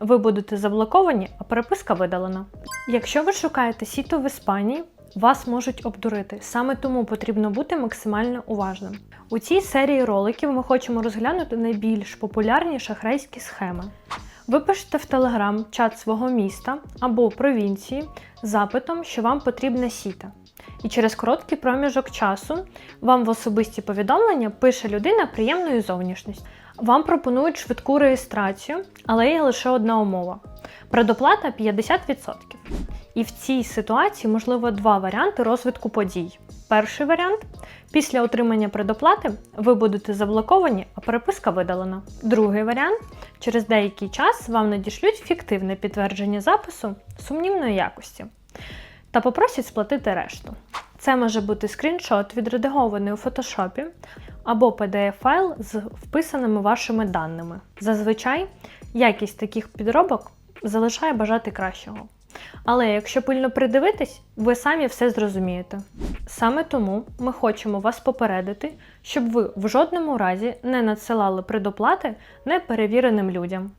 ви будете заблоковані, а переписка видалена. Якщо ви шукаєте сіто в Іспанії, вас можуть обдурити. Саме тому потрібно бути максимально уважним. У цій серії роликів ми хочемо розглянути найбільш популярні шахрайські схеми. Ви пишете в Телеграм чат свого міста або провінції запитом, що вам потрібна сіта. І через короткий проміжок часу вам в особисті повідомлення пише людина приємної зовнішності. Вам пропонують швидку реєстрацію, але є лише одна умова: предоплата 50%. І в цій ситуації можливо два варіанти розвитку подій. Перший варіант після отримання предоплати ви будете заблоковані, а переписка видалена. Другий варіант через деякий час вам надішлють фіктивне підтвердження запису сумнівної якості та попросять сплатити решту. Це може бути скріншот, відредагований у фотошопі, або PDF-файл з вписаними вашими даними. Зазвичай якість таких підробок залишає бажати кращого. Але якщо пильно придивитись, ви самі все зрозумієте. Саме тому ми хочемо вас попередити, щоб ви в жодному разі не надсилали предоплати неперевіреним людям.